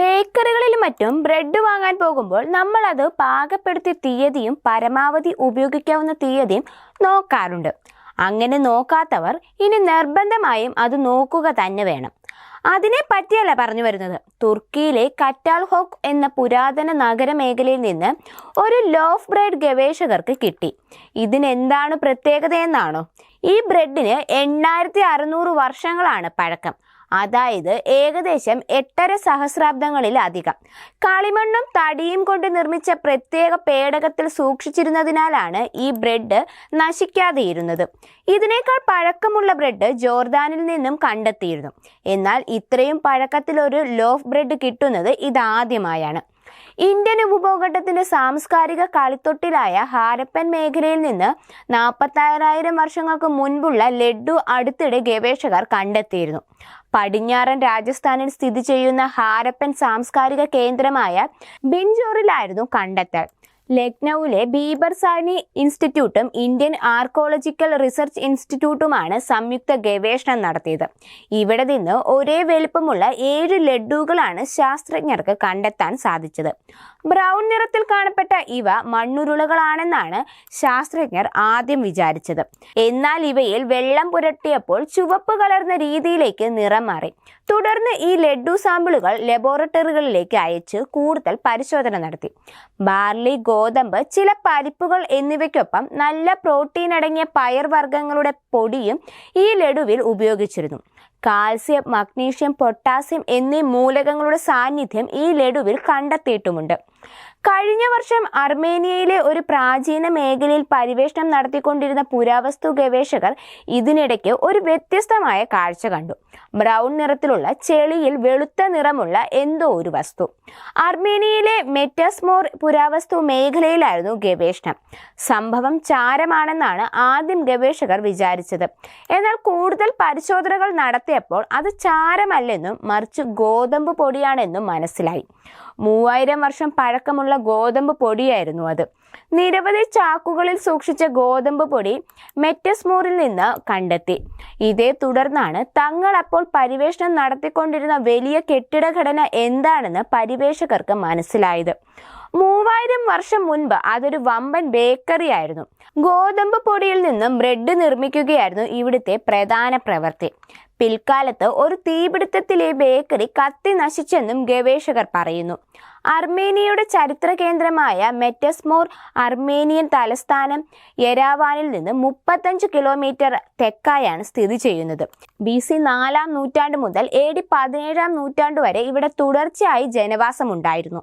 ബേക്കറികളിലും മറ്റും ബ്രെഡ് വാങ്ങാൻ പോകുമ്പോൾ നമ്മൾ അത് പാകപ്പെടുത്തിയ തീയതിയും പരമാവധി ഉപയോഗിക്കാവുന്ന തീയതിയും നോക്കാറുണ്ട്. അങ്ങനെ നോക്കാത്തവർ ഇനി നിർബന്ധമായും അത് നോക്കുക തന്നെ വേണം. അതിനെ പറ്റിയല്ല പറഞ്ഞു വരുന്നത്. തുർക്കിയിലെ കറ്റാൽ ഹോക്ക് എന്ന പുരാതന നഗര മേഖലയിൽ നിന്ന് ഒരു ലോഫ് ബ്രെഡ് ഗവേഷകർക്ക് കിട്ടി. ഇതിനെന്താണ് പ്രത്യേകതയെന്നാണോ ഈ ബ്രെഡിന് എണ്ണായിരത്തി അറുന്നൂറ് വർഷങ്ങളാണ് പഴക്കം. അതായത് ഏകദേശം എട്ടര സഹസ്രാബ്ദങ്ങളിലധികം കളിമണ്ണും തടിയും കൊണ്ട് നിർമ്മിച്ച പ്രത്യേക പേടകത്തിൽ സൂക്ഷിച്ചിരുന്നതിനാലാണ് ഈ ബ്രെഡ് നശിക്കാതെയിരുന്നത്. ഇതിനേക്കാൾ പഴക്കമുള്ള ബ്രെഡ് ജോർദാനിൽ നിന്നും കണ്ടെത്തിയിരുന്നു. എന്നാൽ ഇത്രയും പഴക്കത്തിൽ ഒരു ലോഫ് ബ്രെഡ് കിട്ടുന്നത് ഇതാദ്യമായാണ്. ഇന്ത്യൻ ഉപഭൂഖണ്ഡത്തിന്റെ സാംസ്കാരിക കളിത്തൊട്ടിലായ ഹാരപ്പൻ മേഖലയിൽ നിന്ന് നാൽപ്പത്താറായിരം വർഷങ്ങൾക്ക് മുൻപുള്ള ലഡു അടുത്തിടെ ഗവേഷകർ കണ്ടെത്തിയിരുന്നു. പടിഞ്ഞാറൻ രാജസ്ഥാനിൽ സ്ഥിതി ചെയ്യുന്ന ഹാരപ്പൻ സാംസ്കാരിക കേന്ദ്രമായ ബിൻജോറിലായിരുന്നു കണ്ടെത്തൽ. ലക്നൌവിലെ ബീബർ സാനി ഇൻസ്റ്റിറ്റ്യൂട്ടും ഇന്ത്യൻ ആർക്കോളജിക്കൽ റിസർച്ച് ഇൻസ്റ്റിറ്റ്യൂട്ടുമാണ് സംയുക്ത ഗവേഷണം നടത്തിയത്. ഇവിടെ നിന്ന് ഒരേ വലുപ്പമുള്ള ഏഴ് ലഡ്ഡുകളാണ് ശാസ്ത്രജ്ഞർക്ക് കണ്ടെത്താൻ സാധിച്ചത്. ബ്രൗൺ നിറത്തിൽ കാണപ്പെട്ട ഇവ മണ്ണുരുളകളാണെന്നാണ് ശാസ്ത്രജ്ഞർ ആദ്യം വിചാരിച്ചത്. എന്നാൽ ഇവയിൽ വെള്ളം പുരട്ടിയപ്പോൾ ചുവപ്പ് കലർന്ന രീതിയിലേക്ക് നിറം മാറി. തുടർന്ന് ഈ ലഡ്ഡു സാമ്പിളുകൾ ലബോറട്ടറികളിലേക്ക് അയച്ച് കൂടുതൽ പരിശോധന നടത്തി. ബാർലി ഗോതമ്പ് ചില പരിപ്പുകൾ എന്നിവയ്ക്കൊപ്പം നല്ല പ്രോട്ടീൻ അടങ്ങിയ പയർവർഗങ്ങളുടെ പൊടിയും ഈ ലഡുവിൽ ഉപയോഗിച്ചിരുന്നു. കാൽസ്യം മഗ്നീഷ്യം പൊട്ടാസ്യം എന്നീ മൂലകങ്ങളുടെ സാന്നിധ്യം ഈ ലഡുവിൽ കണ്ടെത്തിയിട്ടുമുണ്ട്. കഴിഞ്ഞ വർഷം അർമേനിയയിലെ ഒരു പ്രാചീന മേഖലയിൽ പരിവേഷണം നടത്തിക്കൊണ്ടിരുന്ന പുരാവസ്തു ഗവേഷകർ ഇതിനിടയ്ക്ക് ഒരു വ്യത്യസ്തമായ കാഴ്ച കണ്ടു. ബ്രൗൺ നിറത്തിലുള്ള ചെളിയിൽ വെളുത്ത നിറമുള്ള എന്തോ ഒരു വസ്തു. അർമേനിയയിലെ മെറ്റസ്മോർ പുരാവസ്തു മേഖലയിലായിരുന്നു ഗവേഷണം. സംഭവം ചാരമാണെന്നാണ് ആദ്യം ഗവേഷകർ വിചാരിച്ചത്. എന്നാൽ കൂടുതൽ പരിശോധനകൾ നടത്തിയപ്പോൾ അത് ചാരമല്ലെന്നും മറിച്ച് ഗോതമ്പ് പൊടിയാണെന്നും മനസ്സിലായി. മൂവായിരം വർഷം പഴക്കമുള്ള ഗോതമ്പ് പൊടിയായിരുന്നു അത്. നിരവധി ചാക്കുകളിൽ സൂക്ഷിച്ച ഗോതമ്പ് പൊടി മെറ്റസ്മൂറിൽ നിന്ന് കണ്ടെത്തി. ഇതേ തുടർന്നാണ് തങ്ങൾ അപ്പോൾ പരിവേഷണം നടത്തിക്കൊണ്ടിരുന്ന വലിയ കെട്ടിടഘടന എന്താണെന്ന് പരിവേഷകർക്ക് മനസ്സിലായത്. മൂവായിരം വർഷം മുൻപ് അതൊരു വമ്പൻ ബേക്കറി ആയിരുന്നു. ഗോതമ്പ് പൊടിയിൽ നിന്നും ബ്രെഡ് നിർമ്മിക്കുകയായിരുന്നു ഇവിടുത്തെ പ്രധാന പ്രവൃത്തി. പിൽക്കാലത്ത് ഒരു തീപിടുത്തത്തിലെ ബേക്കറി കത്തി നശിച്ചെന്നും ഗവേഷകർ പറയുന്നു. അർമേനിയയുടെ ചരിത്ര കേന്ദ്രമായ മെറ്റസ്മോർ അർമേനിയൻ തലസ്ഥാനം യരാവാനിൽ നിന്ന് മുപ്പത്തഞ്ച് കിലോമീറ്റർ തെക്കായാണ് സ്ഥിതി ചെയ്യുന്നത്. ബി സി നാലാം നൂറ്റാണ്ട് മുതൽ എ ഡി പതിനേഴാം നൂറ്റാണ്ട് വരെ ഇവിടെ തുടർച്ചയായി ജനവാസമുണ്ടായിരുന്നു.